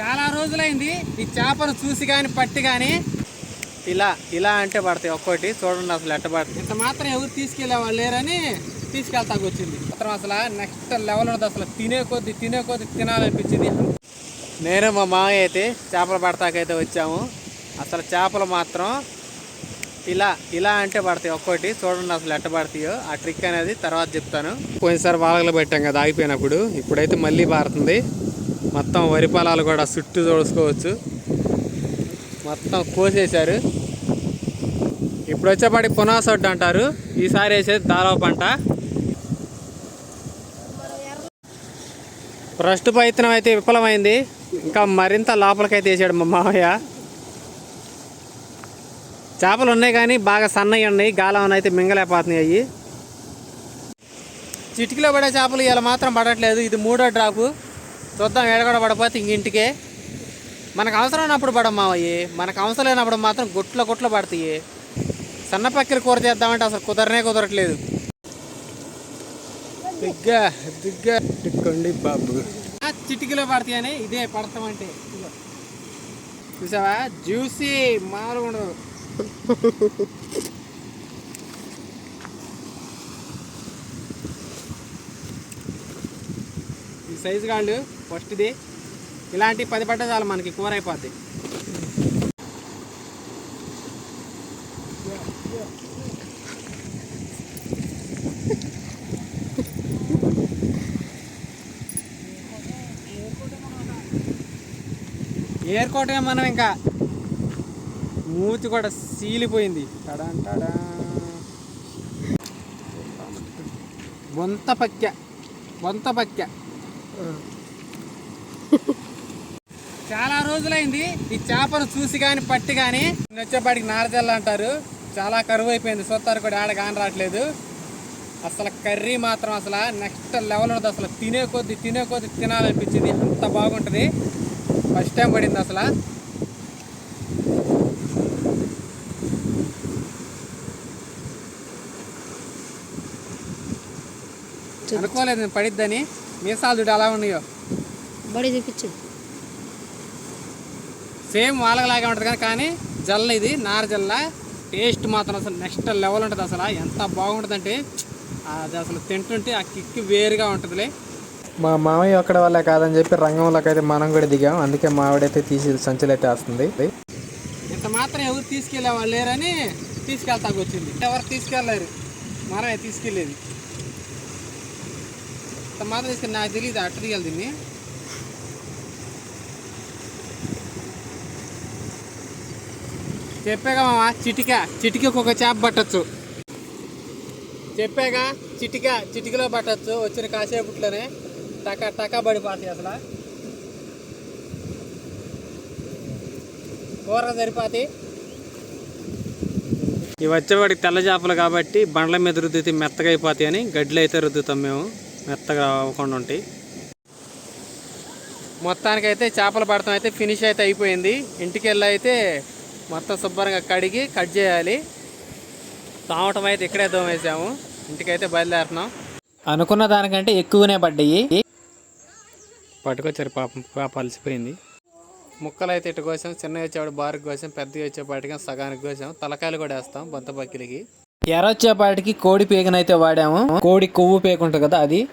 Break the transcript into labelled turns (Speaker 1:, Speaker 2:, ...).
Speaker 1: చాలా రోజులైంది. ఈ చేపను చూసి కానీ పట్టి కానీ ఇలా ఇలా అంటే పడతాయి. ఒక్కోటి చూడండి అసలు ఎట్ట పడుతుంది ఇంత మాత్రం ఎవరు తీసుకెళ్ళే వాళ్ళు లేరని తీసుకెళ్తాకు వచ్చింది. మాత్రం అసలు నెక్స్ట్ లెవెల్ ఉంది అసలు తినే కొద్ది తినే కొద్ది తినాలనిపించింది. నేను మా మామయ్య అయితే చేపలు పడతాకైతే వచ్చాము. అసలు చేపలు మాత్రం ఇలా ఇలా అంటే పడతాయి. ఒక్కోటి చూడండి అసలు ఎట్ట పడతాయో. ఆ ట్రిక్ అనేది తర్వాత చెప్తాను. పోయినసారి వాలగలు పెట్టాం కదా ఆగిపోయినప్పుడు. ఇప్పుడైతే మళ్ళీ పారుతుంది మొత్తం వరి పొలాలు కూడా చుట్టూ చూసుకోవచ్చు. మొత్తం కోసేశారు. ఇప్పుడు వచ్చేపాటి పునాసొడ్డు అంటారు. ఈసారి వేసేది దారవ పంట. ఫస్ట్ ప్రయత్నం అయితే విఫలమైంది. ఇంకా మరింత లోపలికైతే వేసాడు మా మామయ్య. చేపలు ఉన్నాయి కానీ బాగా సన్నవి ఉన్నాయి. గాలం అయితే మింగలేకపోతున్నాయి అవి చిటికలో పడే చేపలు ఇలా మాత్రం పడట్లేదు. ఇది మూడో డ్రాపు. చూద్దాం ఏడగడ పడపోతే ఇంక ఇంటికే. మనకు అవసరం ఉన్నప్పుడు పడమ్మా అవి మనకు అవసరం లేనప్పుడు మాత్రం గుట్ల గుట్ల పడతాయి. సన్న పక్కల కూర చేద్దామంటే అసలు కుదరనే కుదరట్లేదు. దిగ్గా దిగ్గా. టిక్కండి బాబు. చిటికలో పడతాయని ఇదే పడతామంటే. చూసావా? జ్యూసీ మామూలుగా ఉండదు సైజు కాళ్ళు ఫస్ట్ది. ఇలాంటి పది పట్ట చాలు మనకి కూర అయిపోద్ది. ఏరుకోవటమే మనం ఇంకా మూతి కూడా సీలిపోయింది. టడా టడా బొంత పక్య బొంత పక్య చాలా రోజులైంది. ఈ చేపను చూసి కానీ పట్టి కానీ వచ్చేపాటికి నారజల్ల అంటారు. చాలా కరువు అయిపోయింది సొత్తారు కూడా ఆడ కాని రావట్లేదు. అసలు కర్రీ మాత్రం అసలు నెక్స్ట్ లెవెల్ ఉంటుంది అసలు తినే కొద్ది తినే కొద్ది తినాలనిపించింది. అంత బాగుంటుంది. ఫస్ట్ టైం పడింది అసలు. అనుకోలేదు పడిద్దని. మీసాలు చూడు అలా ఉన్నాయో?
Speaker 2: బడి చూపించు
Speaker 1: సేమ్ వాళ్ళలాగే ఉంటుంది కానీ కానీ జల్ల ఇది నార జల్ల. టేస్ట్ మాత్రం అసలు నెక్స్ట్ లెవెల్ ఉంటుంది అసలు. ఎంత బాగుంటుందంటే అది అసలు తింటుంటే ఆ కిక్ వేరుగా ఉంటుందిలే.
Speaker 3: మా మామయ్య ఒక్కడ వల్ల కాదని చెప్పి రంగంలోకి అయితే మనం కూడా దిగాం. అందుకే మా ఆవిడైతే తీసి సంచులు అయితే వేస్తుంది.
Speaker 1: ఇంత మాత్రం ఎవరు తీసుకెళ్ళే వాళ్ళు లేరని తీసుకెళ్తాకు వచ్చింది. ఎవరు తీసుకెళ్ళలేరు మనమే తీసుకెళ్ళేది. అంత మాత్రం తీసుకెళ్ళి నాకు తెలియదు అట్ట తీయాలి దీన్ని. చెప్పాగా మామ చిటిక చిటికకు ఒక చేప పట్టచ్చు. చెప్పాగా చిటిక చిటికలో పట్టచ్చు వచ్చిన కాసేపట్లోనే టకా టకా పడిపోతాయి అసలు. కూర సరిపోతాయి. ఇవి వచ్చేవాడికి తెల్ల చేపలు కాబట్టి బండ్ల మీద రుద్దితే మెత్తగా అయిపోతాయి అని గడ్డలు అయితే రుద్దుతాం మేము. మెత్తగా అవ్వకుండా ఉంటాయి. మొత్తానికైతే చేపలు పడతాం అయితే ఫినిష్ అయితే అయిపోయింది. ఇంటికి వెళ్ళి అయితే మొత్తం శుభ్రంగా కడిగి కట్ చేయాలి. తావటం అయితే ఇక్కడే దోమేసాము ఇంటికైతే బయలుదేరుతున్నాం. అనుకున్న దానికంటే ఎక్కువనే పడ్డాయి. పట్టుకొచ్చారు పాపం పాప అలసిపోయింది. ముక్కలు అయితే ఇటు కోసాం చిన్నవి వచ్చేవాడు బారుకు కోసాం పెద్దవి వచ్చేపాటికి సగానికి కోసాం తలకాయలు కూడా వేస్తాం బొంత బక్కిలికి. ఎర్ర కోడి పేగనైతే వాడాము. కోడి కొవ్వు పేకుంటుంది కదా అది.